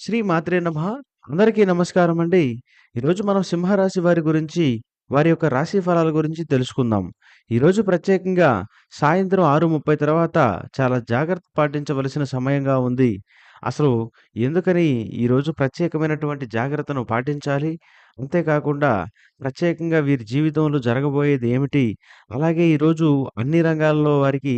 శ్రీ మాత్రే నమ అందరికీ నమస్కారం అండి ఈరోజు మనం సింహరాశి వారి గురించి, వారి యొక్క రాశి ఫలాల గురించి తెలుసుకుందాం. ఈరోజు ప్రత్యేకంగా సాయంత్రం 6:30 తర్వాత చాలా జాగ్రత్త పాటించవలసిన సమయంగా ఉంది. అసలు ఎందుకని ఈరోజు ప్రత్యేకమైనటువంటి జాగ్రత్తను పాటించాలి? అంతేకాకుండా ప్రత్యేకంగా వీరి జీవితంలో జరగబోయేది ఏమిటి? అలాగే ఈరోజు అన్ని రంగాల్లో వారికి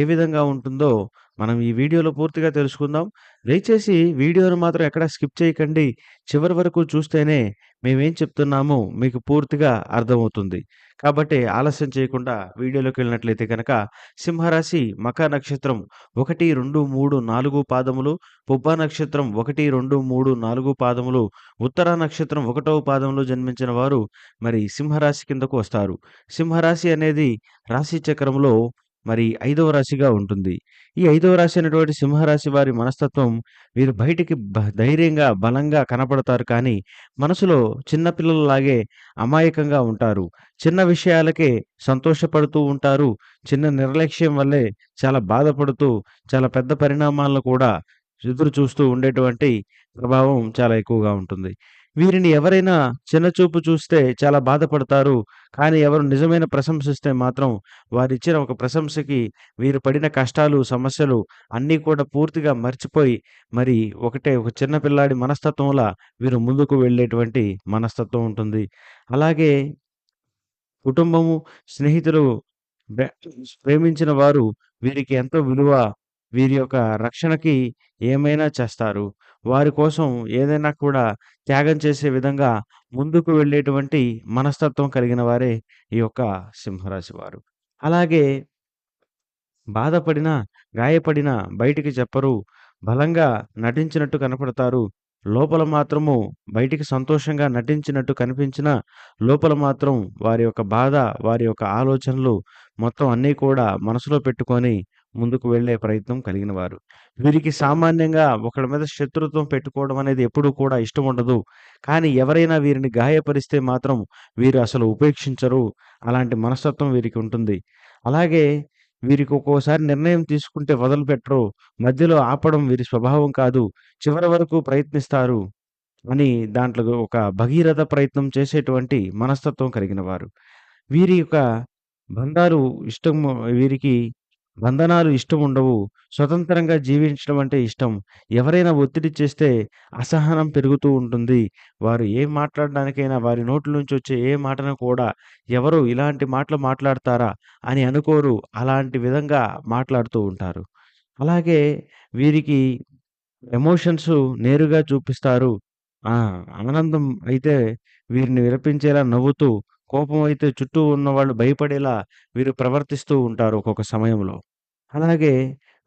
ఏ విధంగా ఉంటుందో మనం ఈ వీడియోలో పూర్తిగా తెలుసుకుందాం. దయచేసి వీడియోను మాత్రం ఎక్కడ స్కిప్ చేయకండి. చివరి వరకు చూస్తేనే మేమేం చెప్తున్నామో మీకు పూర్తిగా అర్థమవుతుంది. కాబట్టి ఆలస్యం చేయకుండా వీడియోలోకి వెళ్ళినట్లయితే కనుక సింహరాశి మక నక్షత్రం 1, 2, 3, 4 పాదములు, పుబ్బ నక్షత్రం 1, 2, 3, 4 పాదములు, ఉత్తర నక్షత్రం ఒకటవ పాదంలో జన్మించిన వారు మరి సింహరాశి కిందకు వస్తారు. సింహరాశి అనేది రాశి చక్రంలో మరి ఐదవ రాశిగా ఉంటుంది. ఈ ఐదవ రాశి అయినటువంటి సింహరాశి వారి మనస్తత్వం వీరు బయటికి ధైర్యంగా, బలంగా కనపడతారు కానీ మనసులో చిన్నపిల్లలలాగే అమాయకంగా ఉంటారు. చిన్న విషయాలకే సంతోషపడుతూ ఉంటారు. చిన్న నిర్లక్ష్యం వల్లే చాలా బాధపడుతూ, చాలా పెద్ద పరిణామాలను కూడా ఎదురు చూస్తూ ఉండేటువంటి ప్రభావం చాలా ఎక్కువగా ఉంటుంది. వీరిని ఎవరైనా చిన్నచూపు చూస్తే చాలా బాధపడతారు. కానీ ఎవరు నిజమైన ప్రశంసిస్తే మాత్రం వారిచ్చిన ఒక ప్రశంసకి వీరు పడిన కష్టాలు, సమస్యలు అన్నీ కూడా పూర్తిగా మర్చిపోయి మరి ఒకటే ఒక చిన్న పిల్లాడి మనస్తత్వంలా వీరు ముందుకు వెళ్ళేటువంటి మనస్తత్వం ఉంటుంది. అలాగే కుటుంబము, స్నేహితులు ప్రేమించిన వారు వీరికి ఎంతో విలువ, వీరి యొక్క రక్షణకి ఏమైనా చేస్తారు. వారి కోసం ఏదైనా కూడా త్యాగం చేసే విధంగా ముందుకు వెళ్ళేటువంటి మనస్తత్వం కలిగిన వారే ఈ యొక్క సింహరాశి వారు. అలాగే బాధపడినా, గాయపడినా బయటికి చెప్పరు. బలంగా నటించినట్టు కనపడతారు. లోపల మాత్రము బయటికి సంతోషంగా నటించినట్టు కనిపించిన లోపల మాత్రం వారి యొక్క బాధ, వారి యొక్క ఆలోచనలు మొత్తం అన్నీ కూడా మనసులో పెట్టుకొని ముందుకు వెళ్ళే ప్రయత్నం కలిగిన వారు. వీరికి సామాన్యంగా ఒకడి మీద శత్రుత్వం పెట్టుకోవడం అనేది ఎప్పుడూ కూడా ఇష్టం ఉండదు. కానీ ఎవరైనా వీరిని గాయపరిస్తే మాత్రం వీరు అసలు ఉపేక్షించరు. అలాంటి మనస్తత్వం వీరికి ఉంటుంది. అలాగే వీరికి ఒక్కోసారి నిర్ణయం తీసుకుంటే వదలుపెట్టరు మధ్యలో ఆపడం వీరి స్వభావం కాదు. చివరి వరకు ప్రయత్నిస్తారు అని దాంట్లో ఒక భగీరథ ప్రయత్నం చేసేటువంటి మనస్తత్వం కలిగిన వారు. వీరి యొక్క బంధాలు ఇష్టము వీరికి బంధనాలు ఇష్టముండవు. స్వతంత్రంగా జీవించడం అంటే ఇష్టం. ఎవరైనా ఒత్తిడి చేస్తే అసహనం పెరుగుతూ ఉంటుంది. వారు ఏ మాట్లాడడానికైనా వారి నోట్ల నుంచి వచ్చే ఏ మాటను కూడా ఎవరు ఇలాంటి మాటలు మాట్లాడతారా అని అనుకోరు. అలాంటి విధంగా మాట్లాడుతూ ఉంటారు. అలాగే వీరికి ఎమోషన్స్ నేరుగా చూపిస్తారు. ఆ! ఆనందం అయితే వీరిని విరపించేలా నవ్వుతూ, కోపం అయితే చుట్టూ ఉన్న వాళ్ళు భయపడేలా వీరు ప్రవర్తిస్తూ ఉంటారు ఒక్కొక్క సమయంలో. అలాగే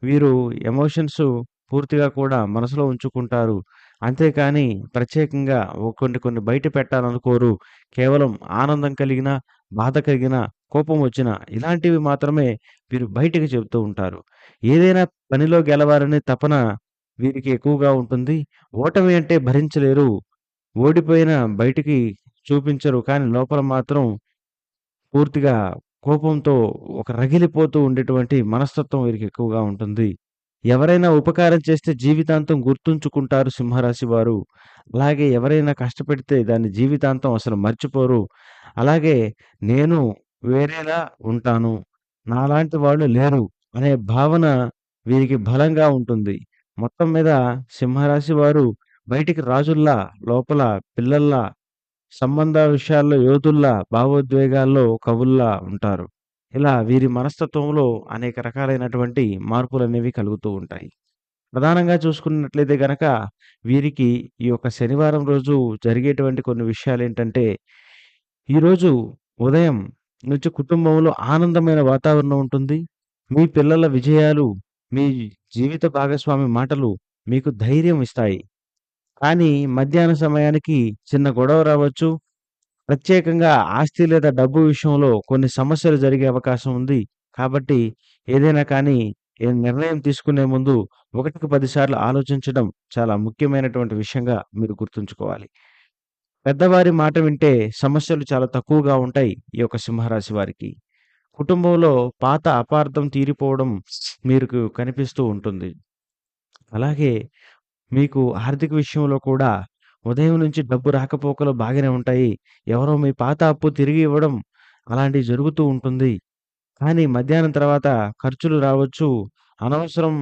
వీరు ఎమోషన్స్ పూర్తిగా కూడా మనసులో ఉంచుకుంటారు. అంతేకాని ప్రత్యేకంగా కొన్ని కొన్ని బయట పెట్టాలనుకోరు. కేవలం ఆనందం కలిగిన బాధ కలిగిన కోపం వచ్చినా ఇలాంటివి మాత్రమే వీరు బయటికి చెబుతూ ఉంటారు. ఏదైనా పనిలో గెలవాలనే తపన వీరికి ఎక్కువగా ఉంటుంది. ఓటమి అంటే భరించలేరు. ఓడిపోయిన బయటికి చూపించరు. కానీ లోపల మాత్రం పూర్తిగా కోపంతో ఒక రగిలిపోతూ ఉండేటువంటి మనస్తత్వం వీరికి ఎక్కువగా ఉంటుంది. ఎవరైనా ఉపకారం చేస్తే జీవితాంతం గుర్తుంచుకుంటారు సింహరాశి వారు. అలాగే ఎవరైనా కష్టపెడితే దాన్ని జీవితాంతం అసలు మర్చిపోరు. అలాగే నేను వేరేలా ఉంటాను. నాలాంటి వాళ్ళు లేరు అనే భావన వీరికి బలంగా ఉంటుంది. మొత్తం మీద సింహరాశి వారు బయటికి రాజుల్లా, లోపల పిల్లల్లా, సంబంధ విషయాల్లో యోధుల్లా, భావోద్వేగాల్లో కవుల్లా ఉంటారు. ఇలా వీరి మనస్తత్వంలో అనేక రకాలైనటువంటి మార్పులు అనేవి కలుగుతూ ఉంటాయి. ప్రధానంగా చూసుకున్నట్లయితే గనక వీరికి ఈ యొక్క శనివారం రోజు జరిగేటువంటి కొన్ని విషయాలు ఏంటంటే ఈరోజు ఉదయం నుంచి కుటుంబంలో ఆనందమైన వాతావరణం ఉంటుంది. మీ పిల్లల విజయాలు, మీ జీవిత భాగస్వామి మాటలు మీకు ధైర్యం ఇస్తాయి. కానీ మధ్యాహ్న సమయానికి చిన్న గొడవ రావచ్చు. ప్రత్యేకంగా ఆస్తి లేదా డబ్బు విషయంలో కొన్ని సమస్యలు జరిగే అవకాశం ఉంది. కాబట్టి ఏదైనా కానీ ఏ నిర్ణయం తీసుకునే ముందు ఒకటికి 10 సార్లు ఆలోచించడం చాలా ముఖ్యమైనటువంటి విషయంగా మీరు గుర్తుంచుకోవాలి. పెద్దవారి మాట వింటే సమస్యలు చాలా తక్కువగా ఉంటాయి ఈ యొక్క సింహరాశి వారికి. కుటుంబంలో పాత అపార్థం తీరిపోవడం మీకు కనిపిస్తూ ఉంటుంది. అలాగే మీకు ఆర్థిక విషయంలో కూడా ఉదయం నుంచి డబ్బు రాకపోకలు బాగానే ఉంటాయి. ఎవరో మీ పాత అప్పు తిరిగి ఇవ్వడం అలాంటివి జరుగుతూ ఉంటుంది. కానీ మధ్యాహ్నం తర్వాత ఖర్చులు రావచ్చు. అనవసరం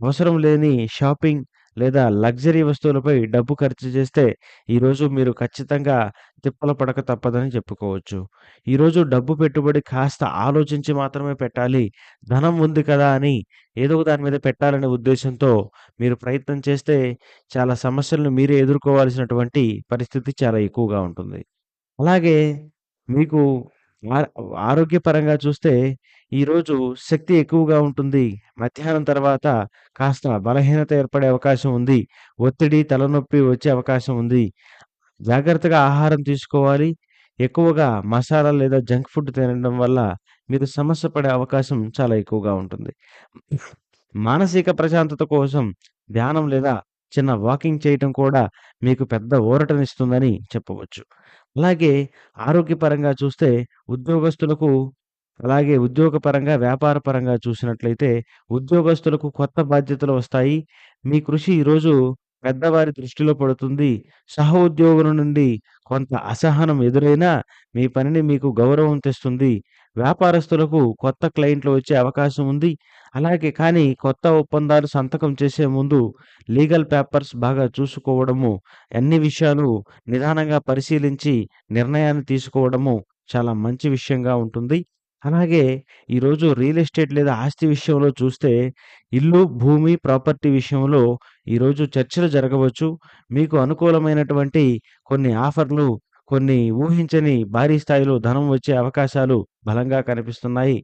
అవసరం లేని షాపింగ్ లేదా లగ్జరీ వస్తువులపై డబ్బు ఖర్చు చేస్తే ఈరోజు మీరు ఖచ్చితంగా తిప్పలు పడక తప్పదని చెప్పుకోవచ్చు. ఈరోజు డబ్బు పెట్టుబడి కాస్త ఆలోచించి మాత్రమే పెట్టాలి. ధనం ఉంది కదా అని ఏదో ఒక దాని మీద పెట్టాలనే ఉద్దేశంతో మీరు ప్రయత్నం చేస్తే చాలా సమస్యలను మీరే ఎదుర్కోవాల్సినటువంటి పరిస్థితి చాలా ఎక్కువగా ఉంటుంది. అలాగే మీకు ఆ ఆరోగ్యపరంగా చూస్తే ఈరోజు శక్తి ఎక్కువగా ఉంటుంది. మధ్యాహ్నం తర్వాత కాస్త బలహీనత ఏర్పడే అవకాశం ఉంది. ఒత్తిడి, తలనొప్పి వచ్చే అవకాశం ఉంది. జాగ్రత్తగా ఆహారం తీసుకోవాలి. ఎక్కువగా మసాలా లేదా జంక్ ఫుడ్ తినడం వల్ల మీరు సమస్య పడే అవకాశం చాలా ఎక్కువగా ఉంటుంది. మానసిక ప్రశాంతత కోసం ధ్యానం లేదా చిన్న వాకింగ్ చేయటం కూడా మీకు పెద్ద ఊరటనిస్తుందని చెప్పవచ్చు. అలాగే ఆరోగ్యపరంగా చూస్తే ఉద్యోగస్తులకు అలాగే ఉద్యోగపరంగా, వ్యాపారపరంగా చూసినట్లయితే ఉద్యోగస్తులకు కొత్త బాధ్యతలు వస్తాయి. మీ కృషి ఈరోజు పెద్దవారి దృష్టిలో పడుతుంది. సహోద్యోగుల నుండి కొంత అసహనం ఎదురైనా మీ పనిని మీకు గౌరవం తెస్తుంది. వ్యాపారస్తులకు కొత్త క్లయింట్లు వచ్చే అవకాశం ఉంది. అలాగే కానీ కొత్త ఒప్పందాలు సంతకం చేసే ముందు లీగల్ పేపర్స్ బాగా చూసుకోవడము, అన్ని విషయాలు నిదానంగా పరిశీలించి నిర్ణయాన్ని తీసుకోవడము చాలా మంచి విషయంగా ఉంటుంది. అలాగే ఈరోజు రియల్ ఎస్టేట్ లేదా ఆస్తి విషయంలో చూస్తే ఇల్లు, భూమి, ప్రాపర్టీ విషయంలో ఈరోజు చర్చలు జరగవచ్చు. మీకు అనుకూలమైనటువంటి కొన్ని ఆఫర్‌లు, కొన్ని ఊహించని భారీ స్థాయిలో ధనం వచ్చే అవకాశాలు బలంగా కనిపిస్తున్నాయి.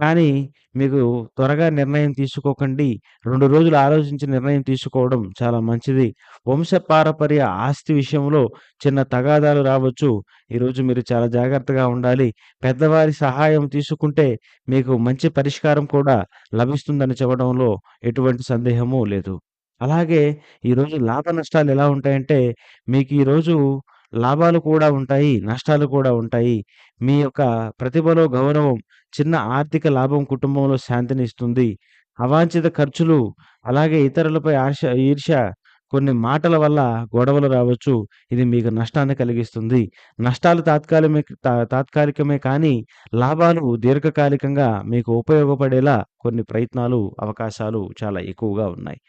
కానీ మీకు త్వరగా నిర్ణయం తీసుకోకండి. రెండు రోజులు ఆలోచించి నిర్ణయం తీసుకోవడం చాలా మంచిది. వంశపారపర్య ఆస్తి విషయంలో చిన్న తగాదాలు రావచ్చు. ఈరోజు మీరు చాలా జాగ్రత్తగా ఉండాలి. పెద్దవారి సహాయం తీసుకుంటే మీకు మంచి పరిష్కారం కూడా లభిస్తుందని చెప్పడంలో ఎటువంటి సందేహము లేదు. అలాగే ఈరోజు లాభ నష్టాలు ఎలా ఉంటాయంటే మీకు ఈరోజు లాభాలు కూడా ఉంటాయి. నష్టాలు కూడా ఉంటాయి. మీ యొక్క ప్రతిభలో గౌరవం, చిన్న ఆర్థిక లాభం కుటుంబంలో శాంతిని ఇస్తుంది. అవాంఛిత ఖర్చులు, అలాగే ఇతరులపై ఆర్ష ఈర్ష్య, కొన్ని మాటల వల్ల గొడవలు రావచ్చు. ఇది మీకు నష్టాన్ని కలిగిస్తుంది. నష్టాలు తాత్కాలికమే తా తాత్కాలికమే కానీ లాభాలు దీర్ఘకాలికంగా మీకు ఉపయోగపడేలా కొన్ని ప్రయత్నాలు, అవకాశాలు చాలా ఎక్కువగా ఉన్నాయి.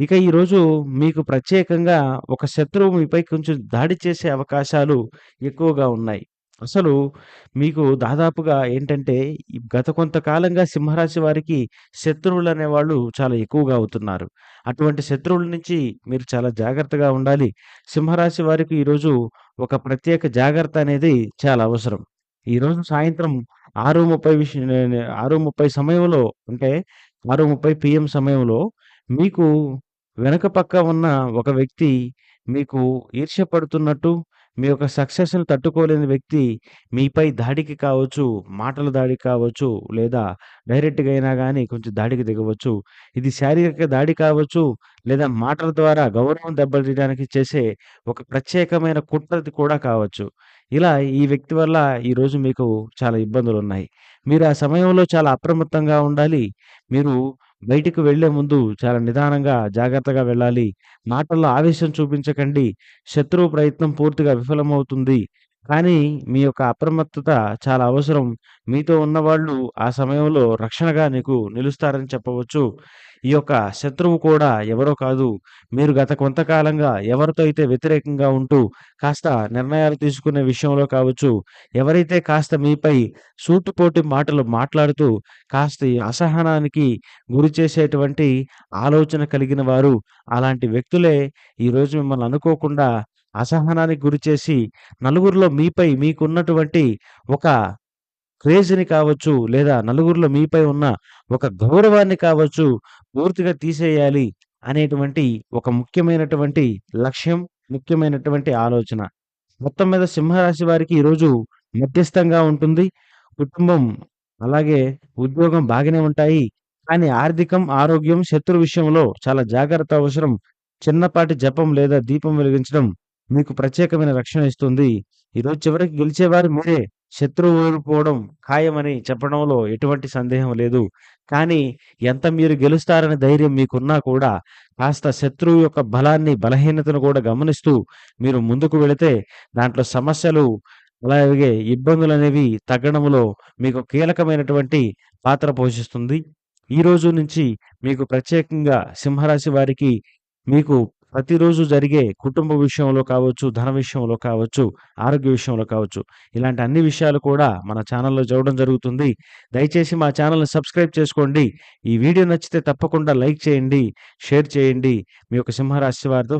ఇక ఈరోజు మీకు ప్రత్యేకంగా ఒక శత్రువు మీపై కొంచెం దాడి చేసే అవకాశాలు ఎక్కువగా ఉన్నాయి. అసలు మీకు దాదాపుగా ఏంటంటే గత కొంతకాలంగా సింహరాశి వారికి శత్రువులు అనేవాళ్ళు చాలా ఎక్కువగా అవుతున్నారు. అటువంటి శత్రువుల నుంచి మీరు చాలా జాగ్రత్తగా ఉండాలి. సింహరాశి వారికి ఈరోజు ఒక ప్రత్యేక జాగ్రత్త అనేది చాలా అవసరం. ఈరోజు సాయంత్రం 6:30 విష నే నే 6:30 సమయంలో అంటే ఆరు ముప్పై పిఎం సమయంలో మీకు వెనక పక్క ఉన్న ఒక వ్యక్తి మీకు ఈర్ష్యపడుతున్నట్టు మీ యొక్క సక్సెస్‌ని తట్టుకోలేని వ్యక్తి మీపై దాడికి కావచ్చు, మాటల దాడికి కావచ్చు, లేదా డైరెక్ట్‌గా అయినా కానీ కొంచెం దాడికి దిగవచ్చు. ఇది శారీరక దాడి కావచ్చు, లేదా మాటల ద్వారా గౌరవం దెబ్బతీయడానికి చేసే ఒక ప్రత్యేకమైన కుట్రది కూడా కావచ్చు. ఇలా ఈ వ్యక్తి వల్ల ఈరోజు మీకు చాలా ఇబ్బందులు ఉన్నాయి మీరు ఆ సమయంలో చాలా అప్రమత్తంగా ఉండాలి. మీరు బయటికి వెళ్ళే ముందు చాలా నిదానంగా, జాగ్రత్తగా వెళ్ళాలి. మాటల్లో ఆవేశం చూపించకండి. శత్రువు ప్రయత్నం పూర్తిగా విఫలమవుతుంది. కానీ మీ యొక్క అప్రమత్తత చాలా అవసరం. మీతో ఉన్నవాళ్ళు ఆ సమయంలో రక్షణగా నీకు నిలుస్తారని చెప్పవచ్చు. ఈ యొక్క శత్రువు కూడా ఎవరో కాదు. మీరు గత కొంతకాలంగా ఎవరితో అయితే వ్యతిరేకంగా ఉంటూ కాస్త నిర్ణయాలు తీసుకునే విషయంలో కావచ్చు, ఎవరైతే కాస్త మీపై సూటిపోటి మాటలు మాట్లాడుతూ కాస్త అసహనానికి గురి చేసేటువంటి ఆలోచన కలిగిన వారు, అలాంటి వ్యక్తులే ఈరోజు మిమ్మల్ని అనుకోకుండా అసహనానికి గురిచేసి నలుగురిలో మీపై మీకున్నటువంటి ఒక క్రేజ్‌ని కావచ్చు, లేదా నలుగురిలో మీపై ఉన్న ఒక గౌరవాన్ని కావచ్చు పూర్తిగా తీసేయాలి అనేటువంటి ఒక ముఖ్యమైనటువంటి లక్ష్యం, ముఖ్యమైనటువంటి ఆలోచన. మొత్తం మీద సింహరాశి వారికి ఈరోజు మధ్యస్థంగా ఉంటుంది. కుటుంబం, అలాగే ఉద్యోగం బాగానే ఉంటాయి. కానీ ఆర్థికం, ఆరోగ్యం, శత్రు విషయంలో చాలా జాగ్రత్త అవసరం. చిన్నపాటి జపం లేదా దీపం వెలిగించడం మీకు ప్రత్యేకమైన రక్షణ ఇస్తుంది. ఈరోజు చివరికి గెలిచేవారు మీరే. శత్రువు ఓడిపోవడం ఖాయమని చెప్పడంలో ఎటువంటి సందేహం లేదు. కానీ ఎంత మీరు గెలుస్తారనే ధైర్యం మీకున్నా కూడా కాస్త శత్రువు యొక్క బలాన్ని, బలహీనతను కూడా గమనిస్తూ మీరు ముందుకు వెళితే దాంట్లో సమస్యలు, అలాగే ఇబ్బందులు అనేవి తగ్గడంలో మీకు కీలకమైనటువంటి పాత్ర పోషిస్తుంది. ఈరోజు నుంచి మీకు ప్రత్యేకంగా సింహరాశి వారికి మీకు ప్రతిరోజు జరిగే కుటుంబ విషయంలో కావచ్చు, ధన విషయంలో కావచ్చు, ఆరోగ్య విషయంలో కావచ్చు, ఇలాంటి అన్ని విషయాలు కూడా మన ఛానల్‌లో చూడడం జరుగుతుంది. దయచేసి మా ఛానల్‌ని సబ్స్క్రైబ్ చేసుకోండి. ఈ వీడియో నచ్చితే తప్పకుండా లైక్ చేయండి, షేర్ చేయండి. మీ యొక్క సింహరాశి వారితో